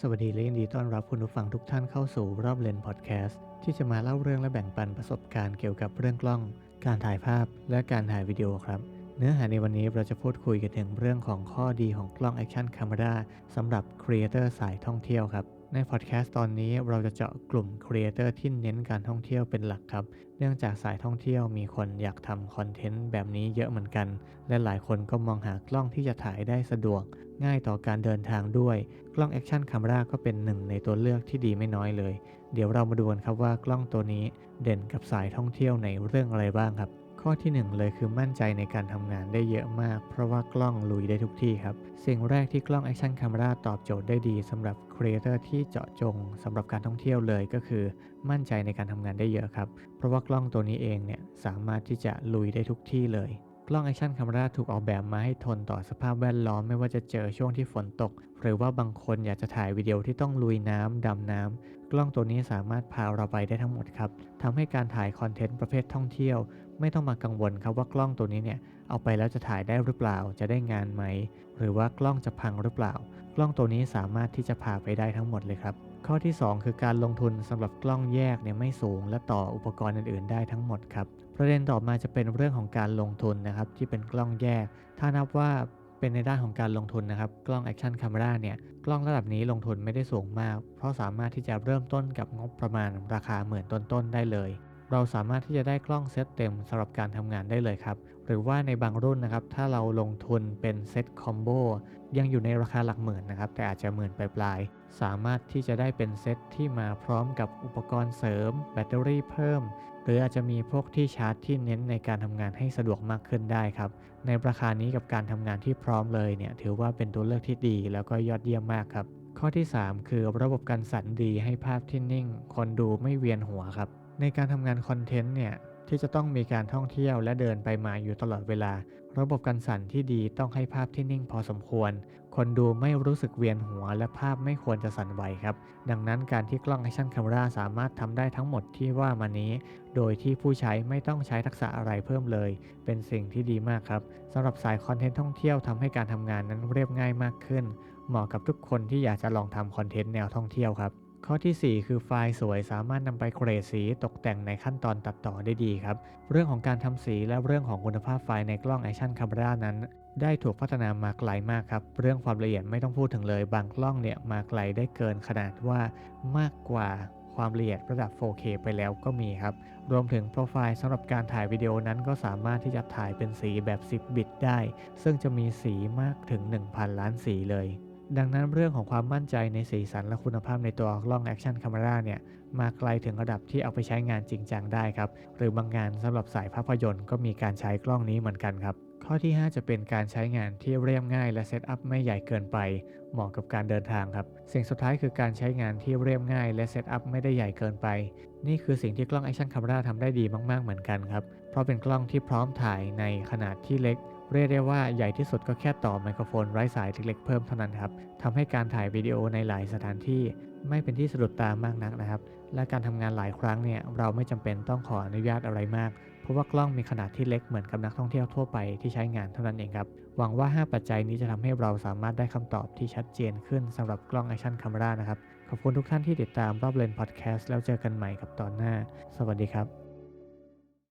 สวัสดีและยินดีต้อนรับคุณผู้ฟังทุกท่านเข้าสู่รอบเลนพอดแคสต์ที่จะมาเล่าเรื่องและแบ่งปันประสบการณ์เกี่ยวกับเรื่องกล้อง การถ่ายภาพและการถ่ายวิดีโอครับ เนื้อหาในวันนี้เราจะพูดคุยกันถึงเรื่องของข้อดีของกล้องแอคชั่น a m ม r a สำหรับครีเอเตอร์สายท่องเที่ยวครับ ในพอดแคสต์ตอนนี้เราจะเจาะกลุ่มครีเอเตอร์ที่เน้นการท่องเที่ยวเป็นหลักครับ เนื่องจากสายท่องเที่ยวมีคนอยากทำคอนเทนต์แบบนี้เยอะเหมือนกัน และหลายคนก็มองหากล้องที่จะถ่ายได้สะดวก ง่ายต่อการเดินทางด้วย กล้องแอคชั่น a m ม r a ก็เป็นหนึ่งในตัวเลือกที่ดีไม่น้อยเลย เดี๋ยวเรามาดูกันครับว่ากล้องตัวนี้เด่นกับสายท่องเที่ยวในเรื่องอะไรบ้างครับ ข้อที่ 1 เลยคือมั่นใจในการทำงานได้เยอะมาก เพราะว่ากล้องลุยได้ทุกที่ครับ สิ่งแรกที่กล้อง Action Camera ตอบโจทย์ได้ดีสำหรับครีเอเตอร์ที่เจาะจงสำหรับการท่องเที่ยวเลยก็คือ มั่นใจในการทำงานได้เยอะครับ เพราะว่ากล้องตัวนี้เองเนี่ยสามารถที่จะลุยได้ทุกที่เลยกล้อง Action Camera ถูกออกแบบมาให้ทนต่อสภาพแวดล้อมไม่ว่าจะเจอช่วงที่ฝนตก หรือว่าบางคนอยากจะถ่ายวิดีโอที่ต้องลุยน้ำดำน้ำกล้องตัวนี้สามารถพาเราไปได้ทั้งหมดครับทำให้การถ่ายคอนเทนต์ประเภทท่องเที่ยว ไม่ต้องมากังวลครับว่ากล้องตัวนี้เนี่ยเอาไปแล้วจะถ่ายได้หรือเปล่า จะได้งานไหม หรือว่ากล้องจะพังหรือเปล่า กล้องตัวนี้สามารถที่จะพาไปได้ทั้งหมดเลยครับ ข้อที่ 2 คือการลงทุนสำหรับกล้องแยกเนี่ยไม่สูง และต่ออุปกรณ์อื่น ๆ ได้ทั้งหมดครับประเด็นต่อมาจะเป็นเรื่องของการลงทุนนะครับที่เป็นกล้องแยก ถ้านับว่าเป็นในด้านของการลงทุนนะครับ กล้อง Action Camera เนี่ยกล้องระดับนี้ลงทุนไม่ได้สูงมาก เพราะสามารถที่จะเริ่มต้นกับงบประมาณราคาหมื่นต้นๆได้เลย เราสามารถที่จะได้กล้องเซตเต็มสำหรับการทำงานได้เลยครับ หรือว่าในบางรุ่นนะครับ ถ้าเราลงทุนเป็นเซตคอมโบยังอยู่ในราคาหลักหมื่นนะครับ แต่อาจจะหมื่นปลายๆ สามารถที่จะได้เป็นเซตที่มาพร้อมกับอุปกรณ์เสริม แบตเตอรี่เพิ่ม หรืออาจจะมีพวกที่ชาร์จที่เน้นในการทำงานให้สะดวกมากขึ้นได้ครับ ในราคานี้กับการทำงานที่พร้อมเลยเนี่ยถือว่าเป็นตัวเลือกที่ดี แล้วก็ยอดเยี่ยมมากครับ ข้อที่ 3 คือระบบการสั่นดีให้ภาพที่นิ่ง คนดูไม่เวียนหัวครับ ในการทำงานคอนเทนต์เนี่ยที่จะต้องมีการท่องเที่ยวและเดินไปมาอยู่ตลอดเวลา ระบบการสั่นที่ดีต้องให้ภาพที่นิ่งพอสมควร คนดูไม่รู้สึกเวียนหัวและภาพไม่ควรจะสั่นไหวครับ ดังนั้นการที่กล้อง Action Camera สามารถทำได้ทั้งหมดที่ว่ามานี้ โดยที่ผู้ใช้ไม่ต้องใช้ทักษะอะไรเพิ่มเลย เป็นสิ่งที่ดีมากครับสำหรับสายคอนเทนต์ท่องเที่ยวทำให้การทำงานนั้นเรียบง่ายมากขึ้น เหมาะกับทุกคนที่อยากจะลองทำคอนเทนต์แนวท่องเที่ยวครับ ข้อที่ 4 คือไฟล์สวยสามารถนำไปเกรดสีตกแต่งในขั้นตอนตัดต่อได้ดีครับ เรื่องของการทำสีและเรื่องของคุณภาพไฟล์ในกล้อง Action Camera นั้น ได้ถูกพัฒนามาไกลมากครับ เรื่องความละเอียดไม่ต้องพูดถึงเลย บางกล้องเนี่ยมาไกลได้เกินขนาดว่ามากกว่าความละเอียดระดับ 4K ไปแล้วก็มีครับ รวมถึงโปรไฟล์สำหรับการถ่ายวิดีโอนั้นก็สามารถที่จะถ่ายเป็นสีแบบ 10 บิตได้ ซึ่งจะมีสีมากถึง 1,000 ล้านสีเลย ดังนั้นเรื่องของความมั่นใจในสีสันและคุณภาพในตัวกล้อง Action Camera เนี่ยมาไกลถึงระดับที่เอาไปใช้งานจริงจังได้ครับ หรือบางงานสำหรับสายภาพยนตร์ก็มีการใช้กล้องนี้เหมือนกันครับ ข้อที่ 5 จะเป็นการใช้งานที่เรียบง่ายและเซตอัพไม่ใหญ่เกินไป เหมาะกับการเดินทางครับ สิ่งสุดท้ายคือการใช้งานที่เรียบง่ายและเซตอัพไม่ได้ใหญ่เกินไป นี่คือสิ่งที่กล้อง Action Camera ทำได้ดีมากๆเหมือนกันครับ เพราะเป็นกล้องที่พร้อมถ่ายในขนาดที่เล็ก เรียกได้ว่าใหญ่ที่สุดก็แค่ต่อไมโครโฟนไร้สายเล็กๆเพิ่มเท่านั้นครับทำให้การถ่ายวิดีโอในหลายสถานที่ ไม่เป็นที่สะดุดตามากนักนะครับ และการทำงานหลายครั้งเนี่ยเราไม่จำเป็นต้องขออนุญาตอะไรมาก เพราะว่ากล้องมีขนาดที่เล็กเหมือนกับนักท่องเที่ยวทั่วไปที่ใช้งานเท่านั้นเองครับ หวังว่า 5 ปัจจัยนี้จะทำให้เราสามารถได้คำตอบที่ชัดเจนขึ้นสำหรับกล้อง Action Camera นะครับ ขอบคุณทุกท่านที่ติดตามรอบเลนพอดแคสต์แล้วเจอกันใหม่กับตอนหน้า สวัสดีครับ